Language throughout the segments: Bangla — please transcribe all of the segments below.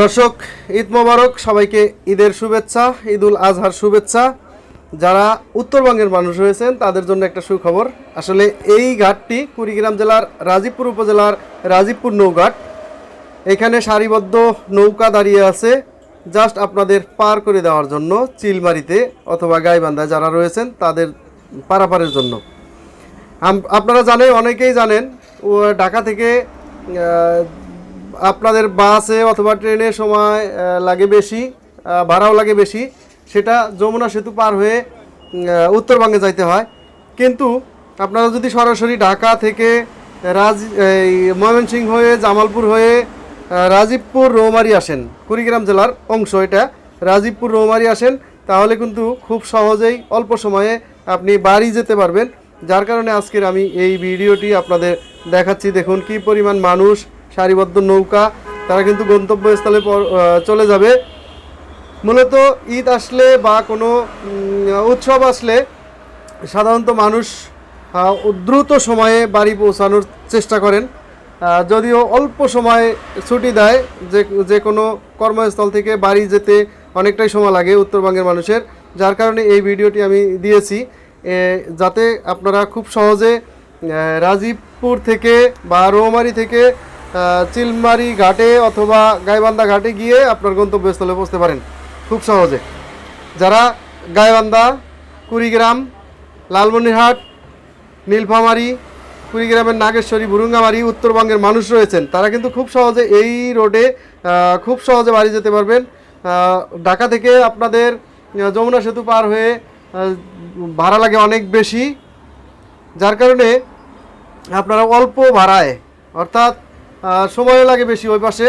দর্শক, ঈদ মোবারক, সবাইকে ঈদের শুভেচ্ছা, ঈদুল আজহার শুভেচ্ছা। যারা উত্তরবঙ্গের মানুষ হয়েছেন, তাদের জন্য একটা সুখবর। আসলে এই ঘাটটি কুড়িগ্রাম জেলার রাজীবপুর উপজেলার রাজীবপুর নৌঘাট। এখানে সারিবদ্ধ নৌকা দাঁড়িয়ে আছে। জাস্ট আপনাদের পার করে দেওয়ার জন্য চিলমারিতে অথবা গাইবান্ধায় যারা রয়েছেন, তাদের পারাপারের জন্য। আপনারা জানেন, অনেকেই জানেন, ও ঢাকা থেকে আপনাদের বাসে অথবা ট্রেনে সময় লাগে বেশি ভাড়াও লাগে বেশি, সেটা যমুনা সেতু পার হয়ে উত্তরবঙ্গে যাইতে হয়। কিন্তু আপনারা যদি সরাসরি ঢাকা থেকে রাজ, এই ময়মনসিংহ হয়ে জামালপুর হয়ে রাজীবপুর রৌমারি আসেন, কুড়িগ্রাম জেলার অংশ এটা, রাজীবপুর রৌমারি আসেন, তাহলে কিন্তু খুব সহজেই অল্প সময়ে আপনি বাড়ি যেতে পারবেন। যার কারণে আজকের আমি এই ভিডিওটি আপনাদের দেখাচ্ছি। দেখুন কি পরিমাণ মানুষ সারিবদ্ধ নৌকা, তারা কিন্তু গন্তব্যস্থলে চলে যাবে। মূলত ঈদ আসলে বা কোনো উৎসব আসলে সাধারণত মানুষ দ্রুত সময়ে বাড়ি পৌঁছানোর চেষ্টা করেন। যদিও অল্প সময় ছুটি দেয়, যে যে কোনো কর্মস্থল থেকে বাড়ি যেতে অনেকটাই সময় লাগে উত্তরবঙ্গের মানুষের, যার কারণে এই ভিডিওটি আমি দিয়েছি। যাতে আপনারা খুব সহজে রাজীবপুর থেকে বা রৌমারি থেকে চিলমারি ঘাটে অথবা গাইবান্ধা ঘাটে গিয়ে আপনার গন্তব্যস্থলে পৌঁছতে পারেন। খুব সহজে। যারা গাইবান্ধা, কুড়িগ্রাম, লালমনিরহাট, নীলফামারি, কুড়িগ্রামের নাগেশ্বরী, বুরুঙ্গামারি, উত্তরবঙ্গের মানুষ রয়েছেন, তারা কিন্তু খুব সহজে এই রোডে খুব সহজে বাড়ি যেতে পারবেন। ঢাকা থেকে আপনাদের যমুনা সেতু পার হয়ে ভাড়া লাগে অনেক বেশি। যার কারণে আপনারা অল্প ভাড়ায়, অর্থাৎ আহ, সময়ও লাগে বেশি ওই পাশে।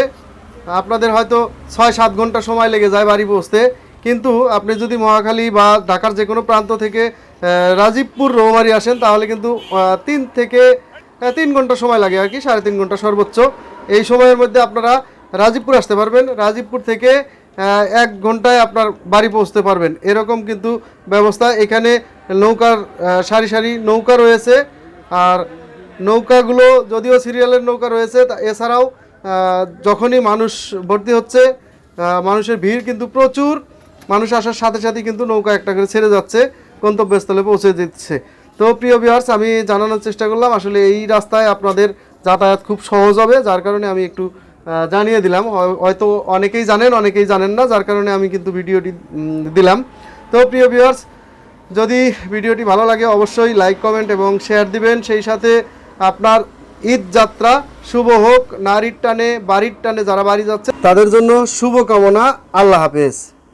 আপনাদের হয়তো ছয় সাত ঘণ্টা সময় লেগে যায় বাড়ি পৌঁছতে কিন্তু আপনি যদি মহাখালী বা ঢাকার যে কোনো প্রান্ত থেকে রাজীবপুর রৌমারি আসেন তাহলে কিন্তু তিন থেকে তিন ঘণ্টা সময় লাগে আর কি সাড়ে তিন ঘণ্টা সর্বোচ্চ। এই সময়ের মধ্যে আপনারা রাজীবপুর আসতে পারবেন। রাজীবপুর থেকে এক ঘন্টায় আপনার বাড়ি পৌঁছতে পারবেন। এরকম কিন্তু ব্যবস্থা। এখানে নৌকার সারি সারি নৌকা রয়েছে। আর নৌকাগুলো, যদিও সিরিয়ালের নৌকা রয়েছে এছাড়াও যখনই মানুষ ভর্তি হচ্ছে মানুষের ভিড় কিন্তু প্রচুর, মানুষ আসার সাথে সাথে কিন্তু নৌকা একটা করে ছেড়ে যাচ্ছে, গন্তব্যস্থলে পৌঁছে দিচ্ছে। তো প্রিয় বিহার্স আমি জানানোর চেষ্টা করলাম, আসলে এই রাস্তায় আপনাদের যাতায়াত খুব সহজ হবে, যার কারণে আমি একটু জানিয়ে দিলাম। হয়তো অনেকেই জানেন অনেকেই জানেন না, যার কারণে আমি কিন্তু ভিডিওটি দিলাম। তো প্রিয় বিহার্স যদি ভিডিওটি ভালো লাগে, অবশ্যই লাইক কমেন্ট এবং শেয়ার দিবেন। সেই সাথে আপনার ঈদ যাত্রা শুভ হোক, নারীর টানে, বাড়ির টানে যারা বাড়ি যাচ্ছে, তাদের জন্য শুভ কামনা আল্লাহ হাফেজ।